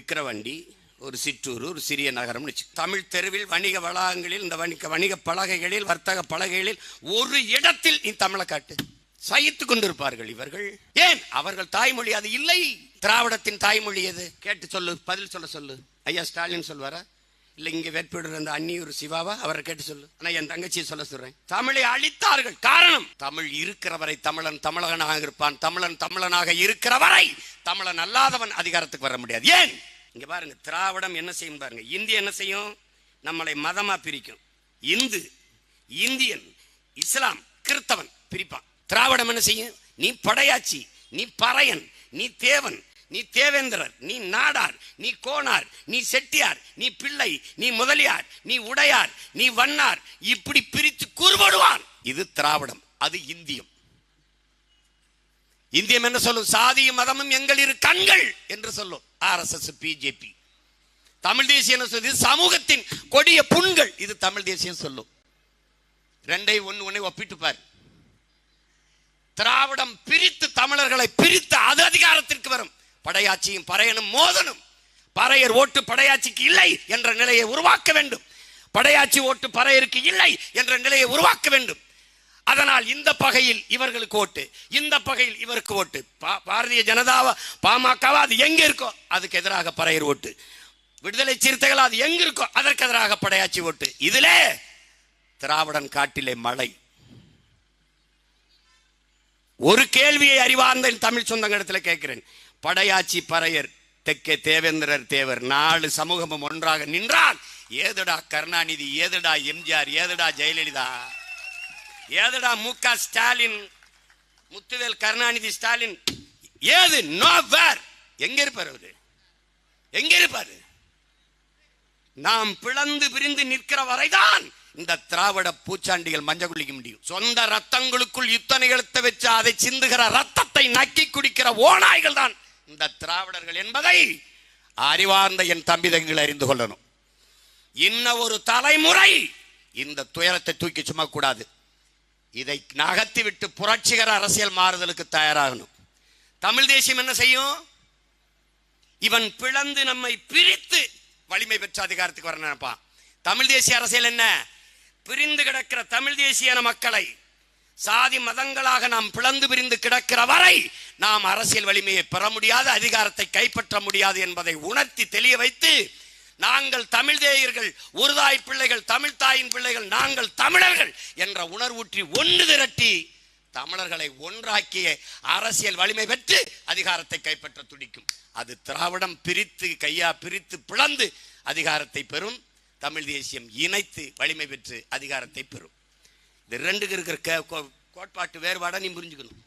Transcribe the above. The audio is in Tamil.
விக்கிரவண்டி ஒரு சிற்றூர் ஒரு சிறிய நகரம் தமிழ் தெருவில் வணிக வளாகங்களில் இந்த வணிக வணிக பலகைகளில் வர்த்தக பலகைகளில் ஒரு இடத்தில் நீ தமிழை காட்டு. சகித்து கொண்டிருப்பார்கள் இவர்கள். ஏன்? அவர்கள் தாய்மொழி அது இல்லை. திராவிடத்தின் தாய்மொழி எது? கேட்டு சொல்லு பதில் சொல்ல சொல்லு. ஐயா ஸ்டாலின் சொல்வாரா? இல்லை இங்கே வேட்பாளர் அந்த அன்னியூர் சிவாவா அவரை கேட்டு சொல்லு. ஆனால் என் தங்கச்சியை சொல்ல சொல்கிறேன் தமிழை அழித்தார்கள். காரணம் தமிழ் இருக்கிறவரை தமிழன் தமிழகனாக இருப்பான். தமிழன் தமிழனாக இருக்கிறவரை தமிழன் அல்லாதவன் அதிகாரத்துக்கு வர முடியாது. ஏன்? இங்கே பாருங்க திராவிடம் என்ன செய்யும் பாருங்க. இந்திய என்ன செய்யும்? நம்மளை மதமாக பிரிக்கும். இந்து இந்தியன் இஸ்லாம் கிறித்தவன் பிரிப்பான். திராவிடம் என்ன செய்யும்? நீ படையாச்சி நீ பறையன் நீ தேவன் நீ தேவேந்திரர் நீ நாடார் நீ கோனார் நீ செட்டியார் நீ பிள்ளை நீ முதலியார் நீ உடையார் நீ வண்ணார். இப்படி பிரித்து கூறுபடுவான் இது திராவிடம் அது இந்தியம். இந்தியம் என்ன சொல்லும் சாதியும் மதமும் எங்கள் இரு கண்கள் என்று சொல்லும் R S S BJP Tamil தேசியம் என்ன சொல்லுது சமூகத்தின் கொடிய புண்கள் இது தமிழ் தேசியம் சொல்லும். ரெண்டை ஒன்னு ஒன்னை ஒப்பிட்டு பாரு. திராவிடம் பிரித்து தமிழர்களை பிரித்து அது அதிகாரத்திற்கு வரும். படையாட்சியும் பறையனும் மோதனும். பறையர் ஓட்டு படையாட்சிக்கு இல்லை என்ற நிலையை உருவாக்க வேண்டும். படையாட்சி ஓட்டு பறையருக்கு இல்லை என்ற நிலையை உருவாக்க வேண்டும். அதனால் இந்த பகையில் இவர்களுக்கு ஓட்டு இந்த பகையில் இவருக்கு ஓட்டு. பா- பாரதிய ஜனதாவா பாமகவா அது எங்க இருக்கோ அதுக்கு எதிராக பறையர் ஓட்டு. விடுதலை சிறுத்தைகள் அது எங்க இருக்கோ அதற்கு எதிராக படையாட்சி ஓட்டு. இதிலே திராவிடன் காட்டிலே மழை. ஒரு கேள்வியை அறிவார்ந்த தமிழ் தமிழ் சொந்தங்களிடத்தில் கேட்கிறேன். படையாச்சி பறையர் தெற்கே தேவேந்திரர் தேவர் நாலு சமூகமும் ஒன்றாக நின்றால் ஏதுடா கருணாநிதி ஏதுடா எம்ஜிஆர் ஏதுடா ஜெயலலிதா? ஏதுடா மு க ஸ்டாலின் முத்துவேல் கருணாநிதி ஸ்டாலின்? ஏது? நோ வேர் எங்க இருப்பார் அவரு? எங்க இருப்பாரு? நாம் பிளந்து பிரிந்து நிற்கிற வரைதான் இந்த திராவிட பூச்சாண்டிகள் மஞ்சள் குளிக்க முடியும். சொந்த ரத்தங்களுக்குள் யுத்தனை எழுத்த வச்சு அதை சிந்துகிற ரத்தத்தை நக்கி குடிக்கிற ஓநாய்கள் தான் இந்த திராவிடர்கள் என்பதை அறிவார்ந்த என் தம்பிதங்கள் அறிந்து கொள்ளணும். இன்ன ஒரு தலைமுறை இந்த துயரத்தை தூக்கி சும்மா கூடாது இதை நகர்த்தி விட்டு புரட்சிகர அரசியல் மாறுதலுக்கு தயாராகணும். தமிழ் தேசியம் என்ன செய்யும்? இவன் பிளந்து நம்மை பிரித்து வலிமை பெற்ற அதிகாரத்துக்கு வர நினைப்பான் தமிழ் தேசிய அரசியல் என்ன? பிரிந்து கிடக்கிற தமிழ் தேசியன மக்களை சாதி மதங்களாக நாம் பிளந்து பிரிந்து கிடக்கிற வரை நாம் அரசியல் வலிமையை பெற முடியாது அதிகாரத்தை கைப்பற்ற முடியாது என்பதை உணர்த்தி தெளிய வைத்து நாங்கள் தமிழ் தேயர்கள் உருதாய் பிள்ளைகள் தமிழ் தாயின் பிள்ளைகள் நாங்கள் தமிழர்கள் என்ற உணர்வூற்றி ஒன்று திரட்டி தமிழர்களை ஒன்றாக்கிய அரசியல் வலிமை பெற்று அதிகாரத்தை கைப்பற்ற துடிக்கும். அது திராவிடம் பிரித்து கையா பிரித்து பிளந்து அதிகாரத்தை பெறும். தமிழ் தேசியம் இணைத்து வலிமை பெற்று அதிகாரத்தை பெறும். இந்த ரெண்டுக்கு இருக்கிற கோ- கோட்பாட்டு வேறுபாடை நீ புரிஞ்சுக்கணும்.